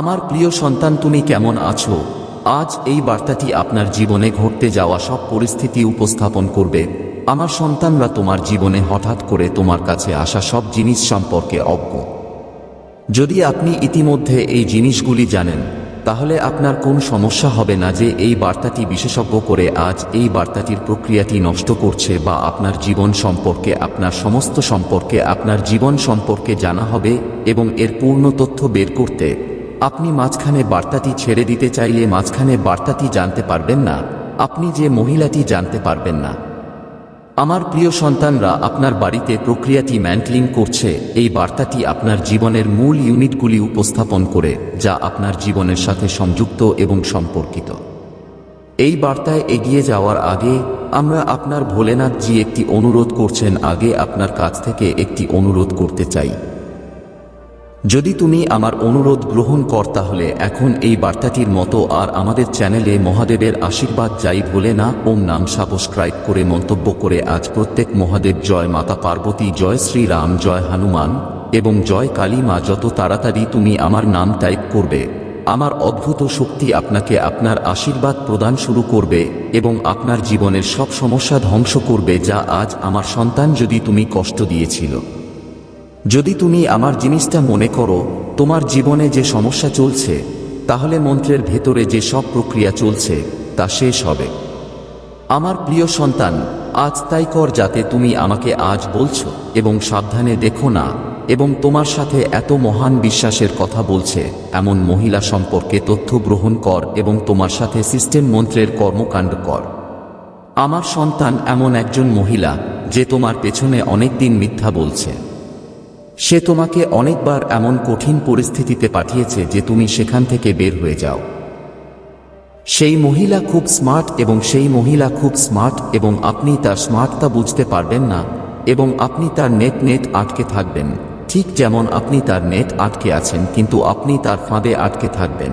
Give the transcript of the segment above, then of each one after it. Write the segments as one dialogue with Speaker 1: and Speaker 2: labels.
Speaker 1: আমার প্রিয় সন্তান, তুমি কেমন আছো? আজ এই বার্তাটি আপনার জীবনে ঘটতে যাওয়া সব পরিস্থিতি উপস্থাপন করবে। আমার সন্তানরা তোমার জীবনে হঠাৎ করে তোমার কাছে আসা সব জিনিস সম্পর্কে অজ্ঞ। যদি আপনি ইতিমধ্যে এই জিনিসগুলি জানেন, তাহলে আপনার কোন সমস্যা হবে না যে এই বার্তাটি বিশেষজ্ঞ করে আজ এই বার্তাটির প্রক্রিয়াটি নষ্ট করছে বা আপনার জীবন সম্পর্কে, আপনার সমস্ত সম্পর্কে, আপনার জীবন সম্পর্কে জানা হবে এবং এর পূর্ণ তথ্য বের করতে আপনি মাঝখানে বার্তাটি ছেড়ে দিতে চাইলে মাঝখানে বার্তাটি জানতে পারবেন না। আপনি যে মহিলাটি জানতে পারবেন না। আমার প্রিয় সন্তানরা, আপনার বাড়িতে প্রক্রিয়াটি ম্যান্টলিং করছে। এই বার্তাটি আপনার জীবনের মূল ইউনিটগুলি উপস্থাপন করে, যা আপনার জীবনের সাথে সংযুক্ত এবং সম্পর্কিত। এই বার্তায় এগিয়ে যাওয়ার আগে, আমরা আপনার ভোলেনাথ ভোলেনাথজি একটি অনুরোধ করছেন আগে আপনার কাছ থেকে একটি অনুরোধ করতে চাই। যদি তুমি আমার অনুরোধ গ্রহণ কর তাহলে এখন এই বার্তাটির মতো আর আমাদের চ্যানেলে মহাদেবের আশীর্বাদ যাই ভুলে না, ওম নাম সাবস্ক্রাইব করে মন্তব্য করে আজ প্রত্যেক মহাদেব জয় মাতা পার্বতী, জয় শ্রীরাম জয় হনুমান এবং জয় কালী মা যত তাড়াতাড়ি তুমি আমার নাম টাইপ করবে। আমার অদ্ভুত শক্তি আপনাকে আপনার আশীর্বাদ প্রদান শুরু করবে এবং আপনার জীবনের সব সমস্যা ধ্বংস করবে যা আজ আমার সন্তান যদি তুমি কষ্ট দিয়েছিল। যদি তুমি আমার জিনিসটা মনে করো, তোমার জীবনে যে সমস্যা চলছে, তাহলে মন্ত্রের ভেতরে যে সব প্রক্রিয়া চলছে, তা শেষ হবে। আমার প্রিয় সন্তান, আজ তাই কর যাতে তুমি আমাকে আজ বলছো এবং সাবধানে দেখো না, এবং তোমার সাথে এত মহান বিশ্বাসের কথা বলছে, এমন মহিলা সম্পর্কে তথ্য গ্রহণ কর এবং তোমার সাথে সিস্টেম মন্ত্রের কর্মকাণ্ড কর। আমার সন্তান এমন একজন মহিলা, যে তোমার পেছনে অনেক দিন মিথ্যা বলছে। সে তোমাকে অনেকবার এমন কঠিন পরিস্থিতিতে পাঠিয়েছে যে তুমি সেখান থেকে বের হয়ে যাও। সেই মহিলা খুব স্মার্ট এবং সেই মহিলা খুব স্মার্ট এবং আপনি তার স্মার্টতা বুঝতে পারবেন না এবং আপনি তার নেট নেট আটকে থাকবেন। ঠিক যেমন আপনি তার নেট আটকে আছেন কিন্তু আপনি তার ফাঁদে আটকে থাকবেন।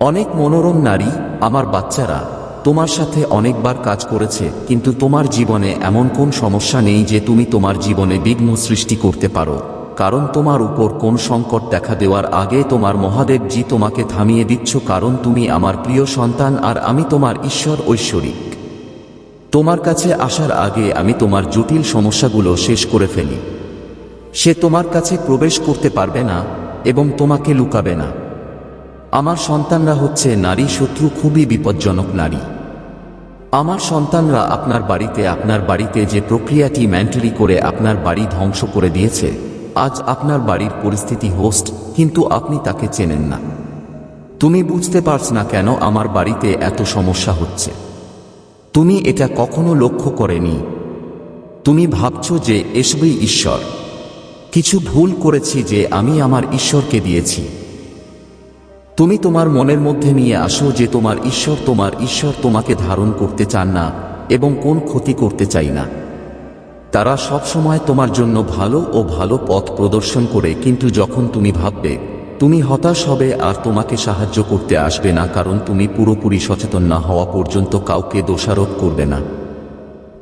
Speaker 1: অনেক মনোরম নারী, আমার বাচ্চারা তোমার সাথে অনেকবার কাজ করেছে, কিন্তু তোমার জীবনে এমন কোন সমস্যা নেই যে তুমি তোমার জীবনে বিঘ্ন সৃষ্টি করতে পারো। কারণ তোমার উপর কোন সংকট দেখা দেওয়ার আগে তোমার মহাদেবজি তোমাকে থামিয়ে দিচ্ছ কারণ তুমি আমার প্রিয় সন্তান আর আমি তোমার ঈশ্বর ঐশ্বরিক। তোমার কাছে আসার আগে আমি তোমার জটিল সমস্যাগুলো শেষ করে ফেলি। সে তোমার কাছে প্রবেশ করতে পারবে না এবং তোমাকে লুকাবে না। আমার সন্তানরা হচ্ছে নারী শত্রু, খুবই বিপজ্জনক নারী। আমার সন্তানরা আপনার বাড়িতে আপনার বাড়িতে যে প্রক্রিয়াটি ম্যান্টারি করে আপনার বাড়ি ধ্বংস করে দিয়েছে, আজ আপনার বাড়ির পরিস্থিতি হোস্ট, কিন্তু আপনি তাকে চেনেন না। তুমি বুঝতে পারছ না কেন আমার বাড়িতে এত সমস্যা হচ্ছে। তুমি এটা কখনো লক্ষ্য করেনি। তুমি ভাবছ যে এসবই ঈশ্বর। কিছু ভুল করেছি যে আমি আমার ঈশ্বরকে দিয়েছি। তুমি তোমার মনের মধ্যে নিয়ে আসো যে তোমার ঈশ্বর তোমার ঈশ্বর তোমাকে ধারণ করতে চান না এবং কোন ক্ষতি করতে চাই না। তারা সব সময় তোমার জন্য ভালো ও ভালো পথ প্রদর্শন করে, কিন্তু যখন তুমি ভাববে, তুমি হতাশ হবে আর তোমাকে সাহায্য করতে আসবে না কারণ তুমি পুরোপুরি সচেতন না হওয়া পর্যন্ত কাউকে দোষারোপ করবে না।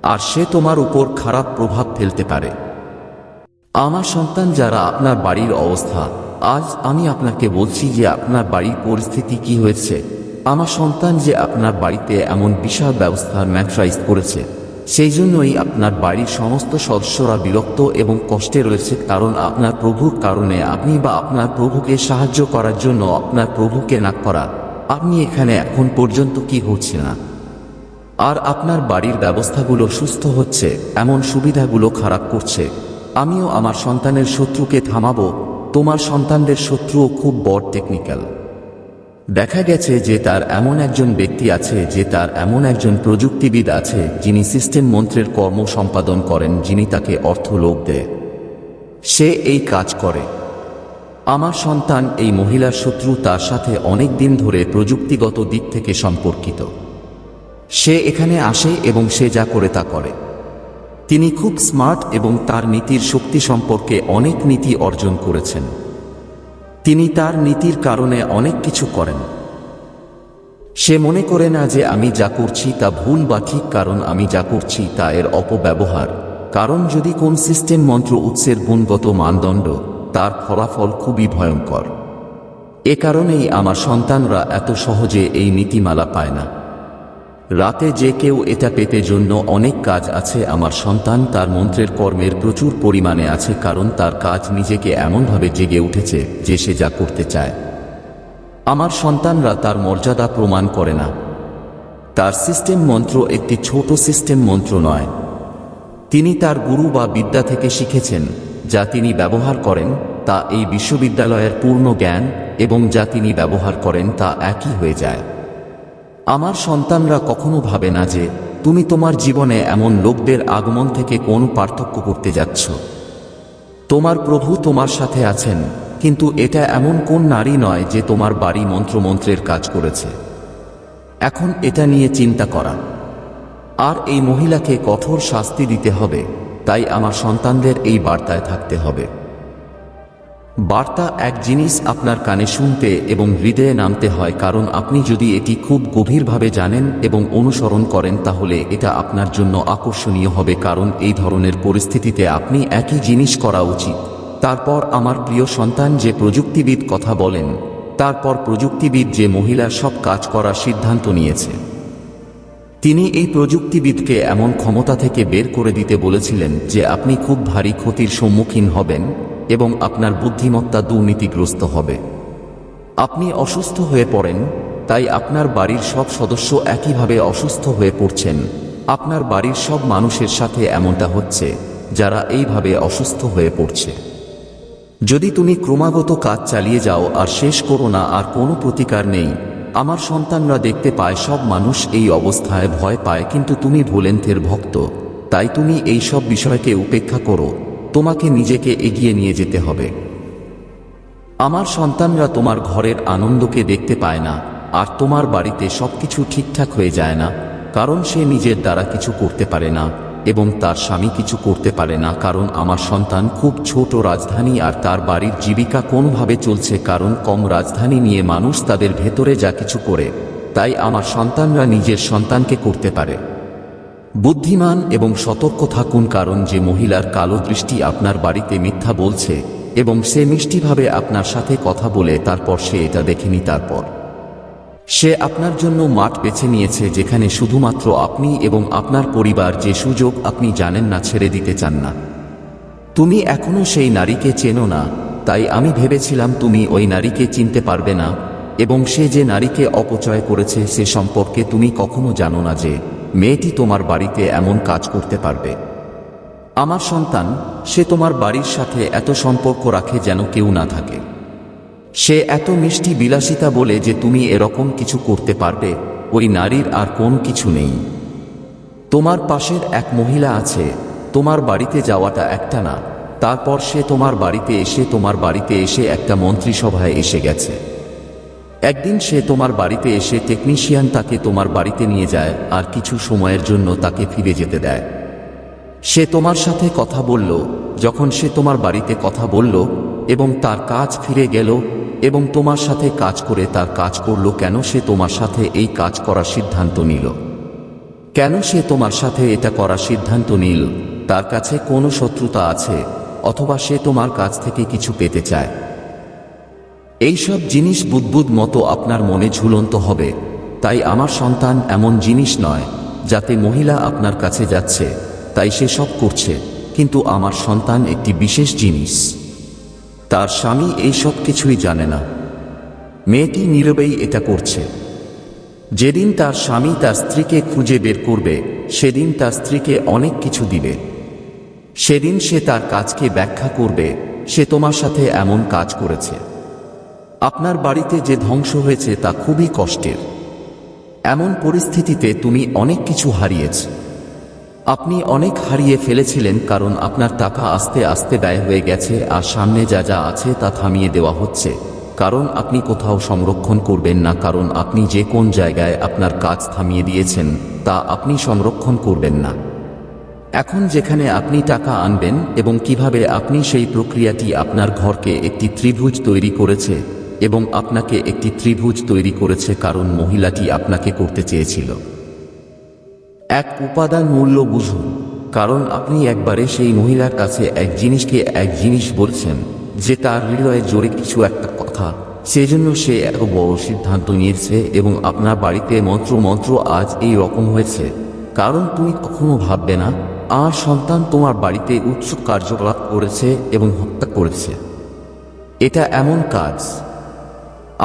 Speaker 1: আর সে তোমার উপর খারাপ প্রভাব ফেলতে পারে। আমার সন্তান, যারা আপনার বাড়ির অবস্থা আজ আমি আপনাকে বলছি যে আপনার বাড়ির পরিস্থিতি কি হয়েছে। আমার সন্তান যে আপনার বাড়িতে এমন বিশাল ব্যবস্থার ম্যাট্রাইজ করেছে সেই জন্যই আপনার বাড়ির সমস্ত সদস্যরা বিরক্ত এবং কষ্টে রয়েছে কারণ আপনার প্রভুর কারণে আপনি বা আপনার প্রভুকে সাহায্য করার জন্য আপনার প্রভুকে না করা। আপনি এখানে এখন পর্যন্ত কি হচ্ছে না? আর আপনার বাড়ির ব্যবস্থাগুলো সুস্থ হচ্ছে, এমন সুবিধাগুলো খারাপ করছে। আমিও আমার সন্তানের শত্রুকে থামাবো তোমার সন্তানদের শত্রুও খুব বড় টেকনিক্যাল দেখা গেছে যে তার এমন একজন ব্যক্তি আছে যে তার এমন একজন প্রযুক্তিবিদ আছে যিনি সিস্টেম মন্ত্রের কর্ম সম্পাদন করেন, যিনি তাকে অর্থ লোক দেয়। সে এই কাজ করে। আমার সন্তান এই মহিলার শত্রু তার সাথে অনেক দিন ধরে প্রযুক্তিগত দিক থেকে সম্পর্কিত। সে এখানে আসে এবং সে যা করে তা করে। তিনি খুব স্মার্ট এবং তার নীতির শক্তি সম্পর্কে অনেক নীতি অর্জন করেছেন। তিনি তার নীতির কারণে অনেক কিছু করেন। সে মনে করে না যে আমি যা করছি তা ভুল বা ঠিক কারণ আমি যা করছি তা এর অপব্যবহার। কারণ যদি কোন সিস্টেম মন্ত্র উৎসের গুণগত মানদণ্ড, তার ফলাফল খুবই ভয়ঙ্কর। এ কারণেই আমার সন্তানরা এত সহজে এই নীতিমালা পায় না। রাতে যে কেউ এটা পেতে জন্য অনেক কাজ আছে, আমার সন্তান তার মন্ত্রের কর্মের প্রচুর পরিমাণে আছে, কারণ তার কাজ নিজেকে এমনভাবে জেগে উঠেছে যে সে যা করতে চায়। আমার সন্তানরা তার মর্যাদা প্রমাণ করে না। তার সিস্টেম মন্ত্র একটি ছোট সিস্টেম মন্ত্র নয়। তিনি তার গুরু বা বিদ্যা থেকে শিখেছেন, যা তিনি ব্যবহার করেন, তা এই বিশ্ববিদ্যালয়ের পূর্ণ জ্ঞান এবং যা তিনি ব্যবহার করেন তা একই হয়ে যায়। আমার সন্তানরা কখনো ভাবে না যে, তুমি তোমার জীবনে এমন লোকদের আগমন থেকে কোন পার্থক্য করতে যাচ্ছ। তোমার প্রভু তোমার সাথে আছেন, কিন্তু এটা এমন কোন নারী নয় যে তোমার বাড়ি মন্ত্রমন্ত্রের কাজ করেছে। এখন এটা নিয়ে চিন্তা করা। আর এই মহিলাকে কঠোর শাস্তি দিতে হবে, তাই আমার সন্তানদের এই বার্তায় থাকতে হবে। বার্তা এক জিনিস আপনার কানে শুনতে এবং হৃদয়ে নামতে হয়, কারণ আপনি যদি এটি খুব গভীরভাবে জানেন এবং অনুসরণ করেন, তাহলে এটা আপনার জন্য আকর্ষণীয় হবে, কারণ এই ধরনের পরিস্থিতিতে আপনি একই জিনিস করা উচিত। তারপর আমার প্রিয় সন্তান যে প্রযুক্তিবিদ কথা বলেন, তারপর প্রযুক্তিবিদ যে মহিলা সব কাজ করার সিদ্ধান্ত নিয়েছে। তিনি এই প্রযুক্তিবিদকে এমন ক্ষমতা থেকে বের করে দিতে বলেছিলেন যে আপনি খুব ভারী ক্ষতির সম্মুখীন হবেন। এবং আপনার বুদ্ধিমত্তা দুর্নীতিগ্রস্ত হবে। আপনি অসুস্থ হয়ে পড়েন, তাই আপনার বাড়ির সব সদস্য একইভাবে অসুস্থ হয়ে পড়ছেন। আপনার বাড়ির সব মানুষের সাথে এমনটা হচ্ছে, যারা এইভাবে অসুস্থ হয়ে পড়ছে। যদি তুমি ক্রমাগত কাজ চালিয়ে যাও আর শেষ করো না আর কোনো প্রতিকার নেই, আমার সন্তানরা দেখতে পায় সব মানুষ এই অবস্থায় ভয় পায়, কিন্তু তুমি ভোলেন্থের ভক্ত, তাই তুমি এই সব বিষয়কে উপেক্ষা করো। তোমাকে নিজেকে এগিয়ে নিয়ে যেতে হবে। আমার সন্তানরা তোমার ঘরের আনন্দকে দেখতে পায় না, আর তোমার বাড়িতে সবকিছু ঠিকঠাক হয়ে যায় না, কারণ সে নিজের দ্বারা কিছু করতে পারে না, এবং তার স্বামী কিছু করতে পারে না, কারণ আমার সন্তান খুব ছোট রাজধানী আর তার বাড়ির জীবিকা কোনভাবে চলছে, কারণ কম রাজধানী নিয়ে মানুষ তাদের ভেতরে যা কিছু করে, তাই আমার সন্তানরা নিজের সন্তানকে করতে পারে। বুদ্ধিমান এবং সতর্ক থাকুন কারণ যে মহিলার কালো দৃষ্টি আপনার বাড়িতে মিথ্যা বলছে এবং সে মিষ্টিভাবে আপনার সাথে কথা বলে তারপর সে এটা দেখেনি তারপর। সে আপনার জন্য মাঠ বেছে নিয়েছে যেখানে শুধুমাত্র আপনি এবং আপনার পরিবার যে সুযোগ আপনি জানেন না ছেড়ে দিতে চান না। তুমি এখনও সেই নারীকে চেনো না, তাই আমি ভেবেছিলাম তুমি ওই নারীকে চিনতে পারবে না, এবং সে যে নারীকে অপচয় করেছে সে সম্পর্কে তুমি কখনো জানো না যে মেয়েটি তোমার বাড়িতে এমন কাজ করতে পারবে। আমার সন্তান, সে তোমার বাড়ির সাথে এত সম্পর্ক রাখে যেন কেউ না থাকে। সে এত মিষ্টি বিলাসিতা বলে যে তুমি এরকম কিছু করতে পারবে, ওই নারীর আর কোন কিছু নেই। তোমার পাশের এক মহিলা আছে, তোমার বাড়িতে যাওয়াটা একটা না, তারপর সে তোমার বাড়িতে এসে তোমার বাড়িতে এসে একটা মন্ত্রিসভায় এসে গেছে। একদিন সে তোমার বাড়িতে এসে টেকনিশিয়ান তাকে তোমার বাড়িতে নিয়ে যায় আর কিছু সময়ের জন্য তাকে ফিরে যেতে দেয়। সে তোমার সাথে কথা বলল, যখন সে তোমার বাড়িতে কথা বলল এবং তার কাজ ফিরে গেল এবং তোমার সাথে কাজ করে তার কাজ করল, কেন সে তোমার সাথে এই কাজ করার সিদ্ধান্ত নিল? কেন সে তোমার সাথে এটা করার সিদ্ধান্ত নিল? তার কাছে কোনো শত্রুতা আছে, অথবা সে তোমার কাছ থেকে কিছু পেতে চায়। এইসব জিনিস বুদ্বুদ মতো আপনার মনে ঝুলন্ত হবে, তাই আমার সন্তান এমন জিনিস নয়, যাতে মহিলা আপনার কাছে যাচ্ছে, তাই সে সব করছে, কিন্তু আমার সন্তান একটি বিশেষ জিনিস। তার স্বামী এই সব কিছুই জানে না। মেয়েটি নীরবেই এটা করছে। যেদিন তার স্বামী তার স্ত্রীকে খুঁজে বের করবে, সেদিন তার স্ত্রীকে অনেক কিছু দিবে। সেদিন সে তার কাজকে ব্যাখ্যা করবে, সে তোমার সাথে এমন কাজ করেছে। আপনার বাড়িতে যে ধ্বংস হয়েছে তা খুবই কষ্টের। এমন পরিস্থিতিতে তুমি অনেক কিছু হারিয়েছ। আপনি অনেক হারিয়ে ফেলেছিলেন কারণ আপনার টাকা আস্তে আস্তে ব্যয় হয়ে গেছে আর সামনে যা যা আছে তা থামিয়ে দেওয়া হচ্ছে। কারণ আপনি কোথাও সংরক্ষণ করবেন না, কারণ আপনি যে কোন জায়গায় আপনার কাজ থামিয়ে দিয়েছেন, তা আপনি সংরক্ষণ করবেন না। এখন যেখানে আপনি টাকা আনবেন এবং কীভাবে আপনি সেই প্রক্রিয়াটি আপনার ঘরকে একটি ত্রিভুজ তৈরি করেছে এবং আপনাকে একটি ত্রিভুজ তৈরি করেছে কারণ মহিলাটি আপনাকে করতে চেয়েছিল। এক উপাদান মূল্য বুঝুন, কারণ আপনি একবারে সেই মহিলার কাছে এক জিনিসকে এক জিনিস বলছেন, যে তার হৃদয়ে জোরে কিছু একটা কথা। সেজন্য সে এত বড় সিদ্ধান্ত নিয়েছে এবং আপনার বাড়িতে মন্ত্র মন্ত্র আজ এই রকম হয়েছে। কারণ তুমি কখনো ভাববে না, আর সন্তান তোমার বাড়িতে উচ্চ কার্যকলাপ করেছে এবং হত্যা করেছে। এটা এমন কাজ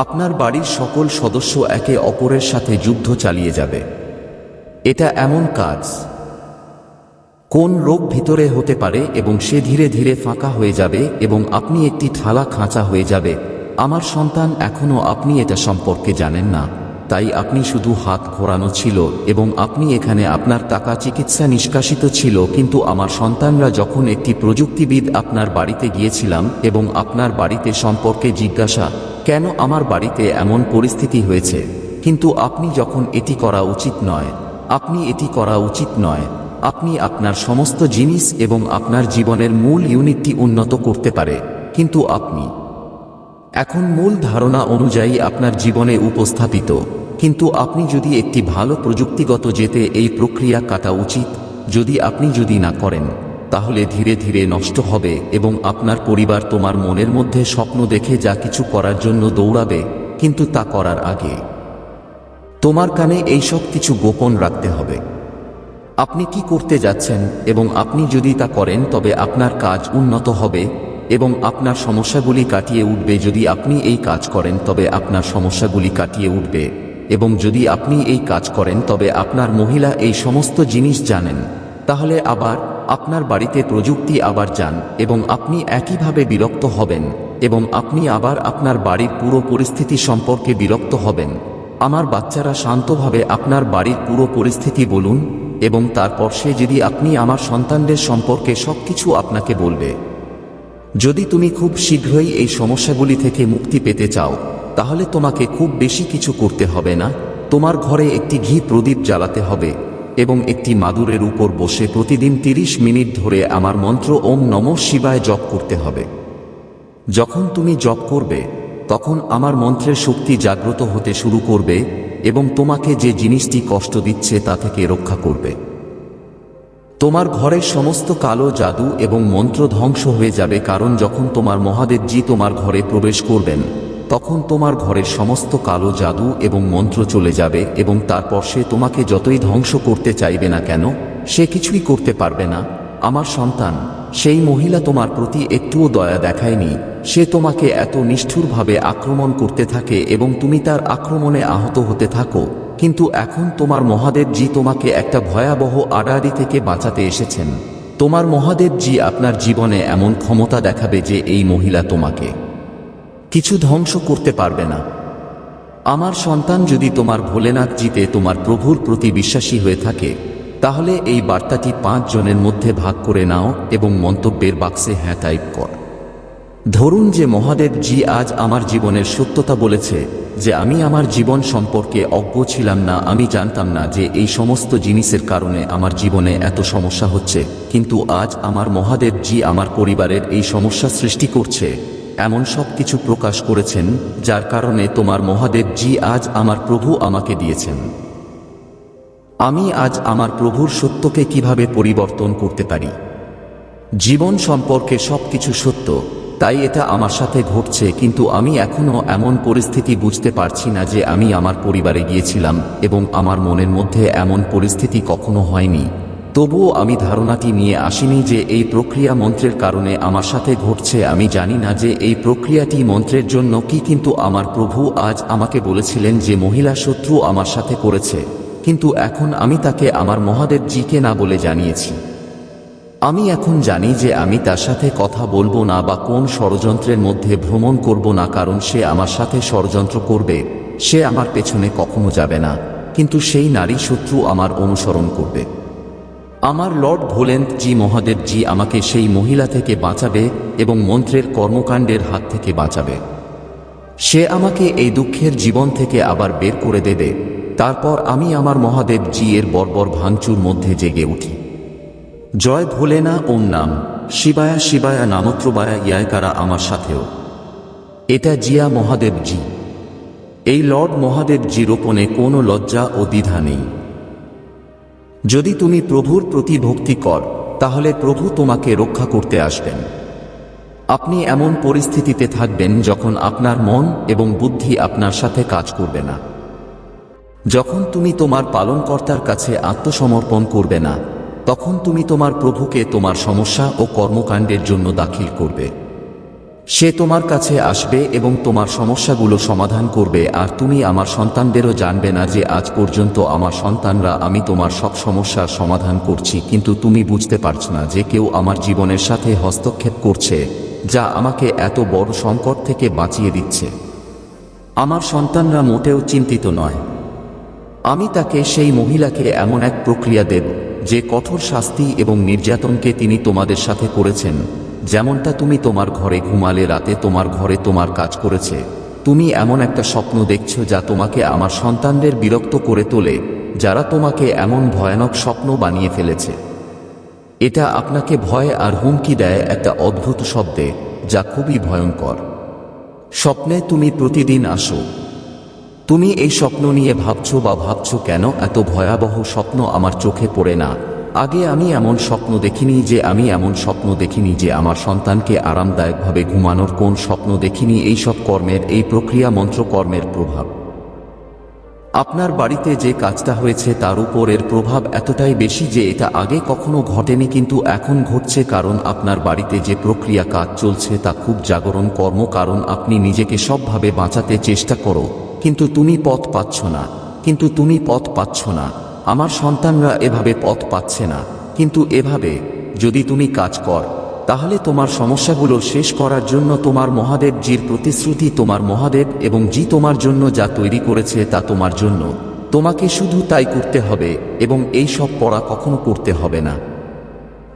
Speaker 1: আপনার বাড়ির সকল সদস্য একে অপরের সাথে যুদ্ধ চালিয়ে যাবে। এটা এমন কাজ। কোন রোগ ভিতরে হতে পারে এবং সে ধীরে ধীরে ফাঁকা হয়ে যাবে এবং আপনি একটি ঠালা খাঁচা হয়ে যাবে। আমার সন্তান এখনও আপনি এটা সম্পর্কে জানেন না, তাই আপনি শুধু হাত ঘোরানো ছিল এবং আপনি এখানে আপনার টাকা চিকিৎসা নিষ্কাশিত ছিল, কিন্তু আমার সন্তানরা যখন একটি প্রযুক্তিবিদ আপনার বাড়িতে গিয়েছিলাম এবং আপনার বাড়িতে সম্পর্কে জিজ্ঞাসা কেন আমার বাড়িতে এমন পরিস্থিতি হয়েছে? কিন্তু আপনি যখন এটি করা উচিত নয়, আপনি এটি করা উচিত নয়, আপনি আপনার সমস্ত জিনিস এবং আপনার জীবনের মূল ইউনিটটি উন্নত করতে পারে। কিন্তু আপনি, এখন মূল ধারণা অনুযায়ী আপনার জীবনে উপস্থাপিত। কিন্তু আপনি যদি একটি ভালো প্রযুক্তিগত যেতে এই প্রক্রিয়া কাটা উচিত, যদি আপনি যদি না করেন তাহলে ধীরে ধীরে নষ্ট হবে এবং আপনার পরিবার তোমার মনের মধ্যে স্বপ্ন দেখে যা কিছু করার জন্য দৌড়াবে, কিন্তু তা করার আগে। তোমার কানে এই সব কিছু গোপন রাখতে হবে। আপনি কি করতে যাচ্ছেন এবং আপনি যদি তা করেন, তবে আপনার কাজ উন্নত হবে এবং আপনার সমস্যাগুলি কাটিয়ে উঠবে। যদি আপনি এই কাজ করেন, তবে আপনার সমস্যাগুলি কাটিয়ে উঠবে এবং যদি আপনি এই কাজ করেন, তবে আপনার মহিলা এই সমস্ত জিনিস জানেন, তাহলে আবার আপনার বাড়িতে প্রযুক্তি আবার যান এবং আপনি একইভাবে বিরক্ত হবেন এবং আপনি আবার আপনার বাড়ির পুরো পরিস্থিতি সম্পর্কে বিরক্ত হবেন। আমার বাচ্চারা শান্তভাবে আপনার বাড়ির পুরো পরিস্থিতি বলুন এবং তারপর সে যদি আপনি আমার সন্তানদের সম্পর্কে সবকিছু আপনাকে বলবে। যদি তুমি খুব শীঘ্রই এই সমস্যাগুলি থেকে মুক্তি পেতে চাও, তাহলে তোমাকে খুব বেশি কিছু করতে হবে না। তোমার ঘরে একটি ঘি প্রদীপ জ্বালাতে হবে। এবং একটি মাদুরের উপর বসে প্রতিদিন তিরিশ মিনিট ধরে আমার মন্ত্র ওম নম শিবায় জপ করতে হবে। যখন তুমি জপ করবে, তখন আমার মন্ত্রের শক্তি জাগ্রত হতে শুরু করবে এবং তোমাকে যে জিনিসটি কষ্ট দিচ্ছে তা থেকে রক্ষা করবে। তোমার ঘরের সমস্ত কালো জাদু এবং মন্ত্র ধ্বংস হয়ে যাবে কারণ যখন তোমার মহাদেবজি তোমার ঘরে প্রবেশ করবেন তখন তোমার ঘরের সমস্ত কালো জাদু এবং মন্ত্র চলে যাবে এবং তারপর সে তোমাকে যতই ধ্বংস করতে চাইবে না কেন, সে কিছুই করতে পারবে না। আমার সন্তান, সেই মহিলা তোমার প্রতি একটুও দয়া দেখায়নি। সে তোমাকে এত নিষ্ঠুরভাবে আক্রমণ করতে থাকে এবং তুমি তার আক্রমণে আহত হতে থাকো। কিন্তু এখন তোমার মহাদেবজি তোমাকে একটা ভয়াবহ আড়াআড়ি থেকে বাঁচাতে এসেছেন। তোমার মহাদেবজি আপনার জীবনে এমন ক্ষমতা দেখাবে যে এই মহিলা তোমাকে কিছু ধ্বংস করতে পারবে না। আমার সন্তান যদি তোমার ভোলেনাথ জিতে তোমার প্রভুর প্রতি বিশ্বাসী হয়ে থাকে, তাহলে এই বার্তাটি পাঁচ জনের মধ্যে ভাগ করে নাও এবং মন্তব্যের বাক্সে হ্যাঁ টাইপ কর। ধরুন যে মহাদেব জি আজ আমার জীবনের সত্যতা বলেছে, যে আমি আমার জীবন সম্পর্কে অজ্ঞ ছিলাম না, আমি জানতাম না যে এই সমস্ত জিনিসের কারণে আমার জীবনে এত সমস্যা হচ্ছে, কিন্তু আজ আমার মহাদেব জি আমার পরিবারের এই সমস্যা সৃষ্টি করছে। এমন সব কিছু প্রকাশ করেছেন, যার কারণে তোমার মহাদেব জি আজ আমার প্রভু আমাকে দিয়েছেন। আমি আজ আমার প্রভুর সত্যকে কীভাবে পরিবর্তন করতে পারি? জীবন সম্পর্কে সবকিছু সত্য, তাই এটা আমার সাথে ঘটছে, কিন্তু আমি এখনও এমন পরিস্থিতি বুঝতে পারছি না যে আমি আমার পরিবারে গিয়েছিলাম এবং আমার মনের মধ্যে এমন পরিস্থিতি কখনো হয়নি। তবুও আমি ধারণাটি নিয়ে আসিনি যে এই প্রক্রিয়া মন্ত্রের কারণে আমার সাথে ঘটছে। আমি জানি না যে এই প্রক্রিয়াটি মন্ত্রের জন্য কি, কিন্তু আমার প্রভু আজ আমাকে বলেছিলেন যে মহিলা শত্রু আমার সাথে করেছে। কিন্তু এখন আমি তাকে আমার মহাদেবজিকে না বলে জানিয়েছি। আমি এখন জানি যে আমি তার সাথে কথা বলব না বা কোন ষড়যন্ত্রের মধ্যে ভ্রমণ করব না, কারণ সে আমার সাথে ষড়যন্ত্র করবে। সে আমার পেছনে কখনো যাবে না। কিন্তু সেই নারী শত্রু আমার অনুসরণ করবে। আমার লর্ড ভোলেন্ট জি মহাদেব জি আমাকে সেই মহিলা থেকে বাঁচাবে এবং মন্ত্রের কর্মকাণ্ডের হাত থেকে বাঁচাবে। সে আমাকে এই দুঃখের জীবন থেকে আবার বের করে দেবে। তারপর আমি আমার মহাদেব জি এর বর্বর ভাঙচুর মধ্যে জেগে উঠি। জয় ভোলেনা ওম নাম, শিবায়া শিবায়া নামত্রবায়া ইয়ায়কারা আমার সাথেও। এটা জিয়া মহাদেব জি। এই লর্ড মহাদেব জি রোপণে কোনো লজ্জা ও দ্বিধা নেই। যদি তুমি প্রভুর প্রতি ভক্তি কর, তাহলে প্রভু তোমাকে রক্ষা করতে আসবেন। আপনি এমন পরিস্থিতিতে থাকবেন যখন আপনার মন এবং বুদ্ধি আপনার সাথে কাজ করবে না। যখন তুমি তোমার পালনকর্তার কাছে আত্মসমর্পণ করবে না, তখন তুমি তোমার প্রভুকে তোমার সমস্যা ও কর্মকাণ্ডের জন্য দাখিল করবে। সে তোমার কাছে আসবে এবং তোমার সমস্যাগুলো সমাধান করবে, আর তুমি আমার সন্তানদেরও জানবে না যে আজ পর্যন্ত আমার সন্তানরা আমি তোমার সব সমস্যার সমাধান করছি, কিন্তু তুমি বুঝতে পারছ না যে কেউ আমার জীবনের সাথে হস্তক্ষেপ করছে, যা আমাকে এত বড় সংকট থেকে বাঁচিয়ে দিচ্ছে। আমার সন্তানরা মোটেও চিন্তিত নয়। আমি তাকে সেই মহিলাকে এমন এক প্রক্রিয়া দেব, যে কঠোর শাস্তি এবং নির্যাতনকে তিনি তোমাদের সাথে করেছেন। যেমনটা তুমি তোমার ঘরে ঘুমালে রাতে তোমার ঘরে তোমার কাজ করেছে, তুমি এমন একটা স্বপ্ন দেখছ যা তোমাকে আমার সন্তানদের বিরক্ত করে তোলে, যারা তোমাকে এমন ভয়ানক স্বপ্ন বানিয়ে ফেলেছে। এটা আপনাকে ভয় আর হুমকি দেয় একটা অদ্ভুত শব্দে, যা খুবই ভয়ঙ্কর। স্বপ্নে তুমি প্রতিদিন আসো। তুমি এই স্বপ্ন নিয়ে ভাবছ বা ভাবছ কেন এত ভয়াবহ স্বপ্ন আমার চোখে পড়ে না? আগে আমি এমন স্বপ্ন দেখিনি যে আমি এমন স্বপ্ন দেখিনি যে আমার সন্তানকে আরামদায়কভাবে ঘুমানোর কোন স্বপ্ন দেখিনি। এই সব কর্মের, এই প্রক্রিয়া মন্ত্রকর্মের প্রভাব। আপনার বাড়িতে যে কাজটা হয়েছে তার উপর এর প্রভাব এতটাই বেশি যে এটা আগে কখনো ঘটেনি, কিন্তু এখন ঘটছে কারণ আপনার বাড়িতে যে প্রক্রিয়া কাজ চলছে তা খুব জাগরণ কর্ম, কারণ আপনি নিজেকে সবভাবে বাঁচাতে চেষ্টা করো। কিন্তু তুমি পথ পাচ্ছ না। কিন্তু তুমি পথ পাচ্ছ না। আমার সন্তানরা এভাবে পথ পাচ্ছে না। কিন্তু এভাবে, যদি তুমি কাজ কর, তাহলে তোমার সমস্যাগুলো শেষ করার জন্য তোমার মহাদেব জির প্রতিশ্রুতি তোমার মহাদেব এবং জি তোমার জন্য যা তৈরি করেছে তা তোমার জন্য। তোমাকে শুধু তাই করতে হবে এবং এই সব পড়া কখনো করতে হবে না।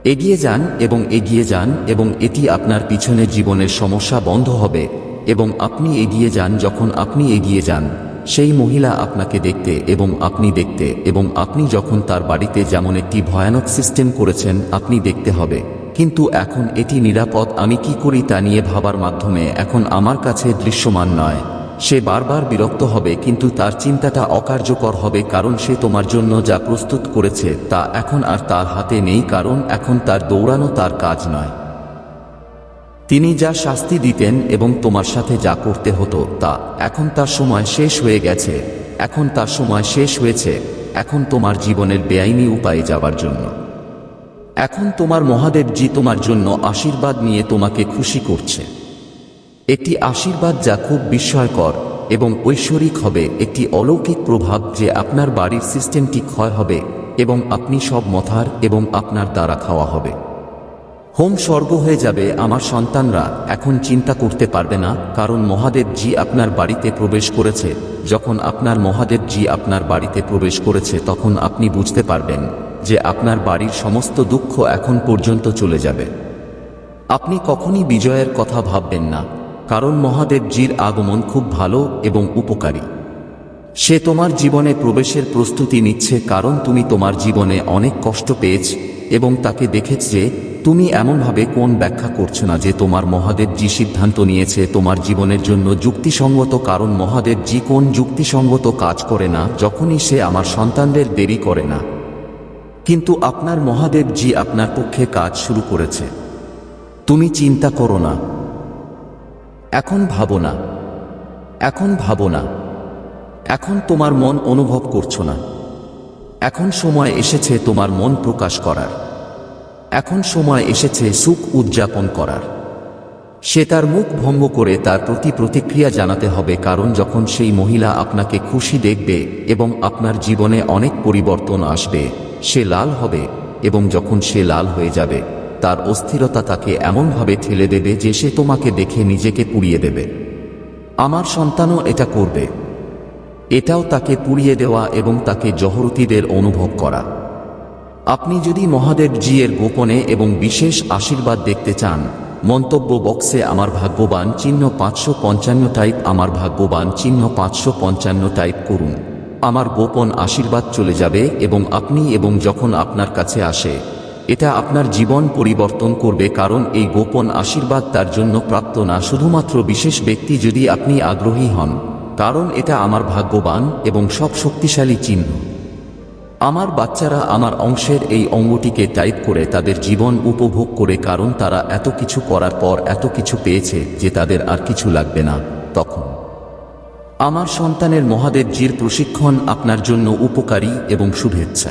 Speaker 1: এগিয়ে যান এবং এগিয়ে যান এবং এটি আপনার পিছনে জীবনের সমস্যা বন্ধ হবে এবং আপনি এগিয়ে যান যখন আপনি এগিয়ে যান। সেই মহিলা আপনাকে দেখতে এবং আপনি দেখতে এবং আপনি যখন তার বাড়িতে যেমন একটি ভয়ানক সিস্টেম করেছেন, আপনি দেখতে হবে। কিন্তু এখন এটি নিরাপদ, আমি কি করি তা নিয়ে ভাবার মাধ্যমে এখন আমার কাছে দৃশ্যমান নয়। সে বারবার বিরক্ত হবে, কিন্তু তার চিন্তাটা অকার্যকর হবে কারণ সে তোমার জন্য যা প্রস্তুত করেছে তা এখন আর তার হাতে নেই, কারণ এখন তার দৌড়ানো তার কাজ নয়। তিনি যা শাস্তি দিতেন এবং তোমার সাথে যা করতে হতো তা এখন তার সময় শেষ হয়ে গেছে। এখন তার সময় শেষ হয়েছে। এখন তোমার জীবনের বেআইনি উপায়ে যাবার জন্য। এখন তোমার মহাদেবজি তোমার জন্য আশীর্বাদ নিয়ে তোমাকে খুশি করছে। একটি আশীর্বাদ যা খুব বিস্ময়কর এবং ঐশ্বরিক হবে, একটি অলৌকিক প্রভাব যে আপনার বাড়ির সিস্টেমটি ক্ষয় হবে এবং আপনি সব মথার এবং আপনার দ্বারা খাওয়া হবে। হোম স্বর্গ হয়ে যাবে আমার সন্তানরা, এখন চিন্তা করতে পারবে না, কারণ মহাদেবজি আপনার বাড়িতে প্রবেশ করেছে। যখন আপনার মহাদেবজি আপনার বাড়িতে প্রবেশ করেছে, তখন আপনি বুঝতে পারবেন যে আপনার বাড়ির সমস্ত দুঃখ এখন পর্যন্ত চলে যাবে। আপনি কখনই বিজয়ের কথা ভাববেন না, কারণ মহাদেবজির আগমন খুব ভালো এবং উপকারী। সে তোমার জীবনে প্রবেশের প্রস্তুতি নিচ্ছে, কারণ তুমি তোমার জীবনে অনেক কষ্ট পেয়েছ এবং তাকে দেখেছ যে তুমি এমনভাবে কোন ব্যাখ্যা করছ না যে তোমার মহাদেব মহাদেবজি সিদ্ধান্ত নিয়েছে তোমার জীবনের জন্য যুক্তিসঙ্গত? কারণ মহাদেব মহাদেবজি কোন যুক্তিসঙ্গত কাজ করে না, যখনই সে আমার সন্তানদের দেরি করে না। কিন্তু আপনার মহাদেবজি আপনার পক্ষে কাজ শুরু করেছে, তুমি চিন্তা করো না। এখন ভাবো না। এখন ভাবো না। এখন তোমার মন অনুভব করছ না। এখন সময় এসেছে তোমার মন প্রকাশ করার। এখন সময় এসেছে সুখ উদযাপন করার। সে তার মুখ ভঙ্গ করে তার প্রতি প্রতিক্রিয়া জানাতে হবে কারণ যখন সেই মহিলা আপনাকে খুশি দেখবে এবং আপনার জীবনে অনেক পরিবর্তন আসবে, সে লাল হবে এবং যখন সে লাল হয়ে যাবে, তার অস্থিরতা তাকে এমনভাবে ঠেলে দেবে যে সে তোমাকে দেখে নিজেকে পুড়িয়ে দেবে। আমার সন্তানও এটা করবে। এটাও তাকে পুড়িয়ে দেওয়া এবং তাকে জহরতিদের অনুভব করা। আপনি যদি মহাদেব জি এর গোপনে এবং বিশেষ আশীর্বাদ দেখতে চান, মন্তব্য বক্সে আমার ভাগ্যবান চিহ্ন পাঁচশো পঞ্চান্ন টাইপ, আমার ভাগ্যবান চিহ্ন পাঁচশো পঞ্চান্ন টাইপ করুন। আমার গোপন আশীর্বাদ চলে যাবে এবং আপনি এবং যখন আপনার কাছে আসে, এটা আপনার জীবন পরিবর্তন করবে কারণ এই গোপন আশীর্বাদ তার জন্য প্রাপ্ত না, শুধুমাত্র বিশেষ ব্যক্তি যদি আপনি আগ্রহী হন। কারণ এটা আমার ভাগ্যবান এবং সব শক্তিশালী চিহ্ন। আমার বাচ্চারা আমার অংশের এই অঙ্গটিকে টাইপ করে তাদের জীবন উপভোগ করে কারণ তারা এত কিছু করার পর এত কিছু পেয়েছে যে তাদের আর কিছু লাগবে না, তখন। আমার সন্তানের মহাদেবজির প্রশিক্ষণ আপনার জন্য উপকারী এবং শুভেচ্ছা।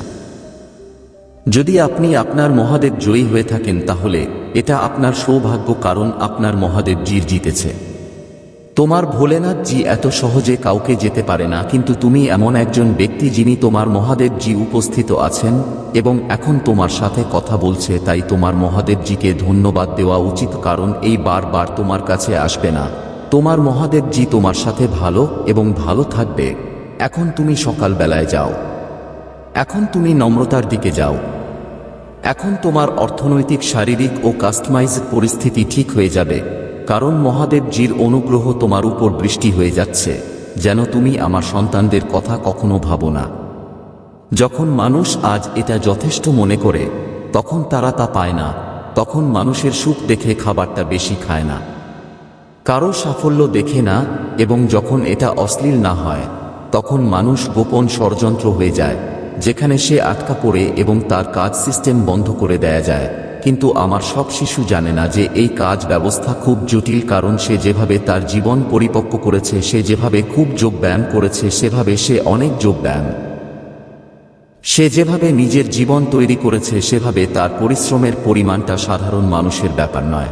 Speaker 1: যদি আপনি আপনার মহাদেব জয়ী হয়ে থাকেন তাহলে এটা আপনার সৌভাগ্য কারণ আপনার মহাদেব জির জিতেছে। তোমার ভোলেনাথ জি এত সহজে কাউকে যেতে পারে না, কিন্তু তুমি এমন একজন ব্যক্তি যিনি তোমার মহাদেব জি উপস্থিত আছেন এবং এখন তোমার সাথে কথা বলছে, তাই তোমার মহাদেব জিকে ধন্যবাদ দেওয়া উচিত, কারণ এই বারবার তোমার কাছে আসবে না। তোমার মহাদেব জি তোমার সাথে ভালো এবং ভালো থাকবে। এখন তুমি সকালবেলায় যাও। এখন তুমি নম্রতার দিকে যাও। এখন তোমার অর্থনৈতিক, শারীরিক ও কাস্টমাইজ পরিস্থিতি ঠিক হয়ে যাবে। কারণ মহাদেবজির অনুগ্রহ তোমার উপর বৃষ্টি হয়ে যাচ্ছে, যেন তুমি আমার সন্তানদের কথা কখনো ভাবো না। যখন মানুষ আজ এটা যথেষ্ট মনে করে, তখন তারা তা পায় না, তখন মানুষের সুখ দেখে খাবারটা বেশি খায় না। কারও সাফল্য দেখে না, এবং যখন এটা অশ্লীল না হয়, তখন মানুষ গোপন ষড়যন্ত্র হয়ে যায়, যেখানে সে আটকা পড়ে এবং তার কাজ সিস্টেম বন্ধ করে দেয়া যায়। কিন্তু আমার সব শিশু জানে না যে এই কাজ ব্যবস্থা খুব জটিল কারণ সে যেভাবে তার জীবন পরিপক্ক করেছে, সে যেভাবে খুব যোগ ব্যায়াম করেছে, সেভাবে সে অনেক যোগ ব্যায়াম। সে যেভাবে নিজের জীবন তৈরি করেছে, সেভাবে তার পরিশ্রমের পরিমাণটা সাধারণ মানুষের ব্যাপার নয়।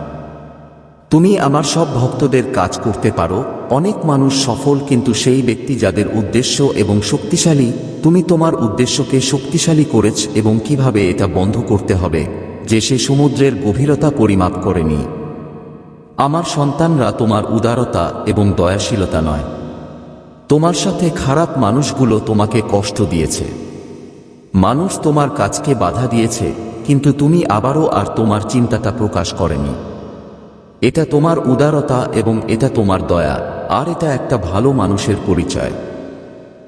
Speaker 1: তুমি আমার সব ভক্তদের কাজ করতে পারো, অনেক মানুষ সফল কিন্তু সেই ব্যক্তি যাদের উদ্দেশ্য এবং শক্তিশালী, তুমি তোমার উদ্দেশ্যকে শক্তিশালী করেছ এবং কীভাবে এটা বন্ধ করতে হবে। যে সে সমুদ্রের গভীরতা পরিমাপ করেনি। আমার সন্তানরা তোমার উদারতা এবং দয়াশীলতা নয়। তোমার সাথে খারাপ মানুষগুলো তোমাকে কষ্ট দিয়েছে। মানুষ তোমার কাজকে বাধা দিয়েছে, কিন্তু তুমি আবারও আর তোমার চিন্তাটা প্রকাশ করেনি। এটা তোমার উদারতা এবং এটা তোমার দয়া, আর এটা একটা ভালো মানুষের পরিচয়।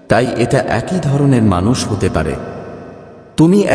Speaker 1: তাই এটা একই ধরনের মানুষ হতে পারে। তুমি